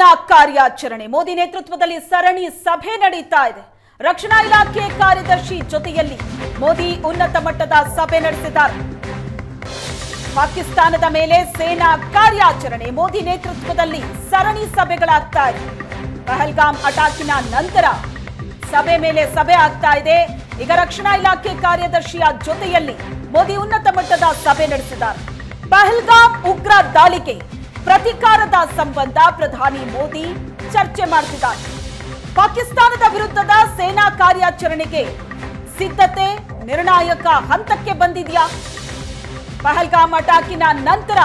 ಸೇನಾ ಕಾರ್ಯಾಚರಣೆ. ಮೋದಿ ನೇತೃತ್ವದಲ್ಲಿ ಸರಣಿ ಸಭೆ ನಡೀತಾ ಇದೆ. ರಕ್ಷಣಾ ಇಲಾಖೆ ಕಾರ್ಯದರ್ಶಿ ಜೊತೆಯಲ್ಲಿ ಮೋದಿ ಉನ್ನತ ಮಟ್ಟದ ಸಭೆ ನಡೆಸಿದ್ದಾರೆ. ಪಾಕಿಸ್ತಾನದ ಮೇಲೆ ಸೇನಾ ಕಾರ್ಯಾಚರಣೆ. ಮೋದಿ ನೇತೃತ್ವದಲ್ಲಿ ಸರಣಿ ಸಭೆಗಳಾಗ್ತಾ ಇದೆ. ಪಹಲ್ಗಾಮ್ ಅಟಾಕಿನ ನಂತರ ಸಭೆ ಮೇಲೆ ಸಭೆ ಆಗ್ತಾ ಇದೆ. ಈಗ ರಕ್ಷಣಾ ಇಲಾಖೆ ಕಾರ್ಯದರ್ಶಿಯ ಜೊತೆಯಲ್ಲಿ ಮೋದಿ ಉನ್ನತ ಮಟ್ಟದ ಸಭೆ ನಡೆಸಿದ್ದಾರೆ. ಪಹಲ್ಗಾಮ್ ಉಗ್ರ ದಾಳಿಗೆ ಪ್ರತಿಕಾರದ ಸಂಬಂಧ ಪ್ರಧಾನಿ ಮೋದಿ ಚರ್ಚೆ ಮಾಡ್ತಿದ್ದಾರೆ. ಪಾಕಿಸ್ತಾನದ ವಿರುದ್ಧದ ಸೇನಾ ಕಾರ್ಯಾಚರಣೆಗೆ ಸಿದ್ಧತೆ ನಿರ್ಣಾಯಕ ಹಂತಕ್ಕೆ ಬಂದಿದೆಯಾ? ಪಹಲ್ಗಾಮ್ ಅಟಾಕಿನ ನಂತರ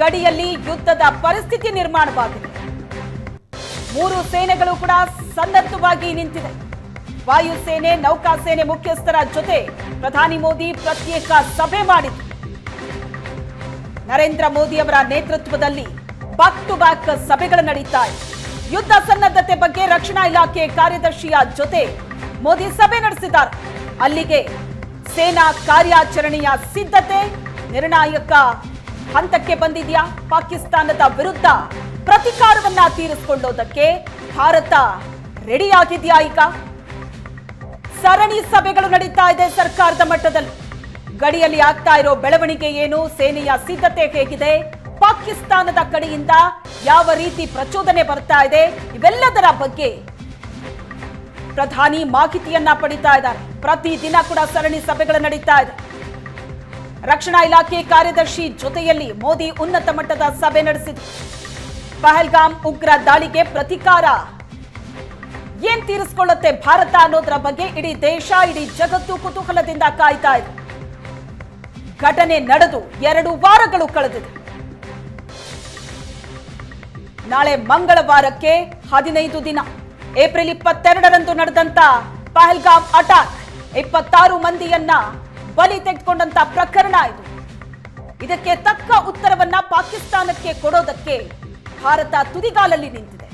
ಗಡಿಯಲ್ಲಿ ಯುದ್ಧದ ಪರಿಸ್ಥಿತಿ ನಿರ್ಮಾಣವಾಗಿದೆ. ಮೂರು ಸೇನೆಗಳು ಕೂಡ ಸನ್ನದ್ಧವಾಗಿ ನಿಂತಿದೆ. ವಾಯುಸೇನೆ, ನೌಕಾಸೇನೆ ಮುಖ್ಯಸ್ಥರ ಜೊತೆ ಪ್ರಧಾನಿ ಮೋದಿ ಪ್ರತ್ಯೇಕ ಸಭೆ ಮಾಡಿದ್ರು. ನರೇಂದ್ರ ಮೋದಿ ಅವರ ನೇತೃತ್ವದಲ್ಲಿ ಬ್ಯಾಕ್ ಟು ಬ್ಯಾಕ್ ಸಭೆಗಳು ನಡೀತಾ ಇದೆ ಯುದ್ಧ ಸನ್ನದ್ಧತೆ ಬಗ್ಗೆ ರಕ್ಷಣಾ ಇಲಾಖೆ ಕಾರ್ಯದರ್ಶಿಯ ಜೊತೆ ಮೋದಿ ಸಭೆ ನಡೆಸಿದ್ದಾರೆ. ಅಲ್ಲಿಗೆ ಸೇನಾ ಕಾರ್ಯಾಚರಣೆಯ ಸಿದ್ಧತೆ, ನಿರ್ಣಾಯಕ ಹಂತಕ್ಕೆ ಬಂದಿದೆಯಾ? ಪಾಕಿಸ್ತಾನದ ವಿರುದ್ಧ ಪ್ರತಿಕಾರವನ್ನ ತೀರಿಸಿಕೊಳ್ಳೋದಕ್ಕೆ ಭಾರತ ರೆಡಿಯಾಗಿದೆಯಾ ಈಗ? ಸರಣಿ ಸಭೆಗಳು ನಡೀತಾ ಇದೆ ಸರ್ಕಾರದ ಮಟ್ಟದಲ್ಲಿ. ಗಡಿಯಲ್ಲಿ ಆಗ್ತಾ ಇರೋ ಬೆಳವಣಿಗೆ ಏನು? ಸೇನೆಯ ಸಿದ್ಧತೆ ಹೇಗಿದೆ? ಪಾಕಿಸ್ತಾನದ ಕಡೆಯಿಂದ ಯಾವ ರೀತಿ ಪ್ರಚೋದನೆ ಬರ್ತಾ ಇದೆ? ಇವೆಲ್ಲದರ ಬಗ್ಗೆ ಪ್ರಧಾನಿ ಮಾಹಿತಿಯನ್ನ ಪಡಿತಾ ಇದ್ದಾರೆ. ಪ್ರತಿದಿನ ಕೂಡ ಸರಣಿ ಸಭೆಗಳು ನಡೀತಾ ಇದೆ. ರಕ್ಷಣಾ ಇಲಾಖೆ ಕಾರ್ಯದರ್ಶಿ ಜೊತೆಯಲ್ಲಿ ಮೋದಿ ಉನ್ನತ ಮಟ್ಟದ ಸಭೆ ನಡೆಸಿದ್ರು. ಪಹಲ್ಗಾಮ್ ಉಗ್ರ ದಾಳಿಗೆ ಪ್ರತಿಕಾರ. ಏನ್ ತೀರಿಸಿಕೊಳ್ಳುತ್ತೆ ಭಾರತ ಅನ್ನೋದರ ಬಗ್ಗೆ ಇಡೀ ದೇಶ, ಇಡೀ ಜಗತ್ತು ಕುತೂಹಲದಿಂದ ಕಾಯ್ತಾ ಇದೆ. ಘಟನೆ ನಡೆದು ಎರಡು ವಾರಗಳು ಕಳೆದಿದೆ. ನಾಳೆ ಮಂಗಳವಾರಕ್ಕೆ ಹದಿನೈದು ದಿನ. ಏಪ್ರಿಲ್ ಇಪ್ಪತ್ತೆರಡರಂದು ನಡೆದಂತ ಪಹಲ್ಗಾಮ್ ಅಟಾಕ್ ಇಪ್ಪತ್ತಾರು ಮಂದಿಯನ್ನ ಬಲಿ ತೆಗೆದುಕೊಂಡಂತ ಪ್ರಕರಣ ಇದು. ಇದಕ್ಕೆ ತಕ್ಕ ಉತ್ತರವನ್ನ ಪಾಕಿಸ್ತಾನಕ್ಕೆ ಕೊಡೋದಕ್ಕೆ ಭಾರತ ತುದಿಗಾಲಲ್ಲಿ ನಿಂತಿದೆ.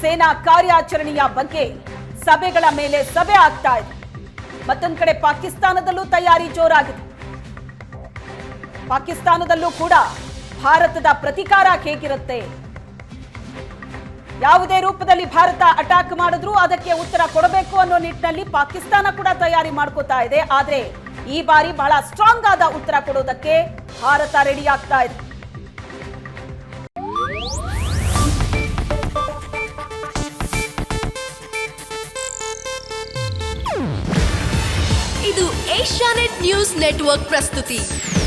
ಸೇನಾ ಕಾರ್ಯಾಚರಣೆಯ ಬಗ್ಗೆ ಸಭೆಗಳ ಮೇಲೆ ಸಭೆ ಆಗ್ತಾ ಇದೆ. ಮತ್ತೊಂದು ಕಡೆ ಪಾಕಿಸ್ತಾನದಲ್ಲೂ ತಯಾರಿ ಜೋರಾಗಿದೆ. ಪಾಕಿಸ್ತಾನದಲ್ಲೂ ಕೂಡ ಭಾರತದ ಪ್ರತಿಕಾರ ಹೇಗಿರುತ್ತೆ? ಯಾವುದೇ ರೂಪದಲ್ಲಿ ಭಾರತ ಅಟ್ಯಾಕ್ ಮಾಡಿದ್ರು ಅದಕ್ಕೆ ಉತ್ತರ ಕೊಡಬೇಕು ಅನ್ನೋ ನಿಟ್ಟಿನಲ್ಲಿ ಪಾಕಿಸ್ತಾನ ಕೂಡ ತಯಾರಿ ಮಾಡ್ಕೋತಾ ಇದೆ. ಆದ್ರೆ ಈ ಬಾರಿ ಬಹಳ ಸ್ಟ್ರಾಂಗ್ ಆದ ಉತ್ತರ ಕೊಡೋದಕ್ಕೆ ಭಾರತ ರೆಡಿ ಆಗ್ತಾ ಇದೆ. ಇದು ಏಷ್ಯಾನೆಟ್ ನ್ಯೂಸ್ ನೆಟ್ವರ್ಕ್ ಪ್ರಸ್ತುತಿ.